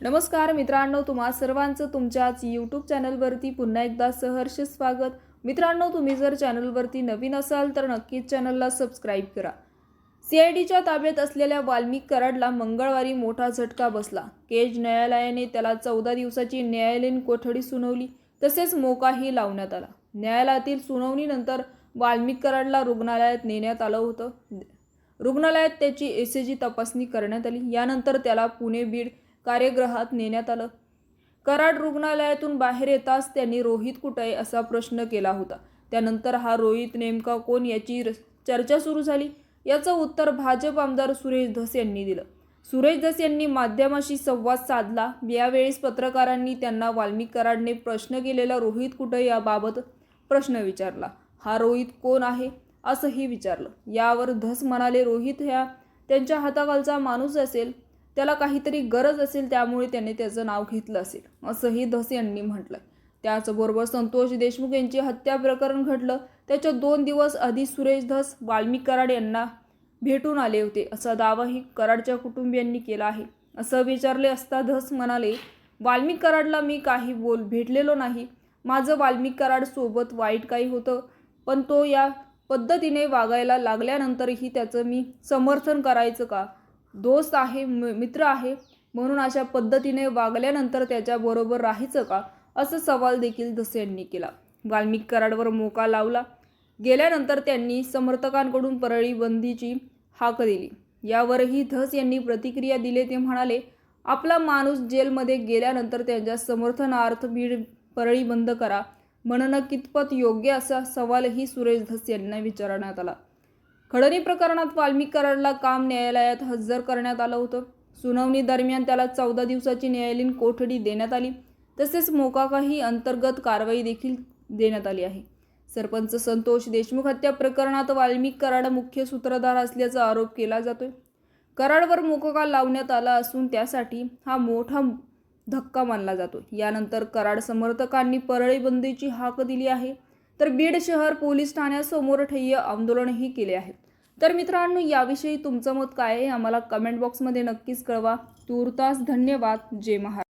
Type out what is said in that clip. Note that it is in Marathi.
नमस्कार मित्रांनो तुम्हा सर्वांचं तुमच्याच यूट्यूब चॅनलवरती पुन्हा एकदा सहर्ष स्वागत. मित्रांनो तुम्ही जर चॅनलवरती नवीन असाल तर नक्कीच चॅनलला सबस्क्राईब करा. सी आय डीच्या ताब्यात असलेल्या वाल्मिक कराडला मंगळवारी मोठा झटका बसला. केज न्यायालयाने त्याला चौदा दिवसाची न्यायालयीन कोठडी सुनावली तसेच मोकाही लावण्यात आला. न्यायालयातील सुनावणीनंतर वाल्मिक कराडला रुग्णालयात नेण्यात आलं होतं. रुग्णालयात त्याची ए जी तपासणी करण्यात आली. यानंतर त्याला पुणे बीड कार्यग्रहात नेण्यात आलं. कराड रुग्णालयातून बाहेर येताच त्यांनी रोहित कुठे आहे असा प्रश्न केला होता. त्यानंतर हा रोहित नेमका कोण याची चर्चा सुरू झाली? याचं उत्तर भाजप आमदार सुरेश धस यांनी दिलं. सुरेश धस यांनी माध्यमाशी संवाद साधला. यावेळेस पत्रकारांनी त्यांना वाल्मिक कराडने प्रश्न केलेला रोहित कुठे याबाबत प्रश्न विचारला. हा रोहित कोण आहे? असंही विचारलं. यावर धस म्हणाले रोहित ह्या त्यांच्या हाताखालचा माणूस असेल. त्याला काहीतरी गरज असेल त्यामुळे त्याने त्याचं नाव घेतलं असेल असंही धस यांनी म्हटलं त्याचबरोबर संतोष देशमुख यांची हत्या प्रकरण घडलं. त्याच्या दोन दिवस आधी सुरेश धस वाल्मिक कराड यांना भेटून आले होते. असा दावाही कराडच्या कुटुंबियांनी केला आहे. असं विचारले असता धस म्हणाले वाल्मिक कराडला मी काही बोल भेटलेलो नाही. माझं वाल्मिक कराडसोबत वाईट काही होतं पण तो या पद्धतीने वागायला लागल्यानंतरही त्याचं मी समर्थन करायचं का? दोस्त आहे म- मित्र आहे म्हणून अशा पद्धतीने वागल्यानंतर त्याच्याबरोबर राहायचं का? असं सवाल देखील धसे यांनी केला. वाल्मिक कराडवर मोका लावला. गेल्यानंतर त्यांनी समर्थकांकडून परळी बंदीची हाक दिली. यावरही धस यांनी प्रतिक्रिया दिले ते म्हणाले आपला माणूस जेलमध्ये गेल्यानंतर त्यांच्या समर्थनार्थ बीड परळी बंद करा. म्हणणं कितपत योग्य असा सवालही सुरेश धस यांना विचारण्यात आला. खडणी प्रकरणात वाल्मिक कराडला काम न्यायालयात हजर करण्यात आलं होतं. सुनावणी दरम्यान त्याला चौदा दिवसाची न्यायालयीन कोठडी देण्यात आली. तसेच मोकाकाही अंतर्गत कारवाई देखील देण्यात आली आहे. सरपंच संतोष देशमुख हत्या प्रकरणात वाल्मिक कराड मुख्य सूत्रधार असल्याचा आरोप केला जातोय. कराडवर मोकाका लावण्यात आला असून त्यासाठी हा मोठा धक्का मानला जातो यानंतर कराड समर्थकांनी परळी बंदीची हाक दिली आहे. तर बीड शहर पोलीस ठाण्यासमोर ठय्य आंदोलनही केले आहे तर मित्रांनो याविषयी तुमचं मत काय आहे? आम्हाला कमेंट बॉक्समध्ये नक्कीच कळवा. तूर्तास धन्यवाद. जय महाराज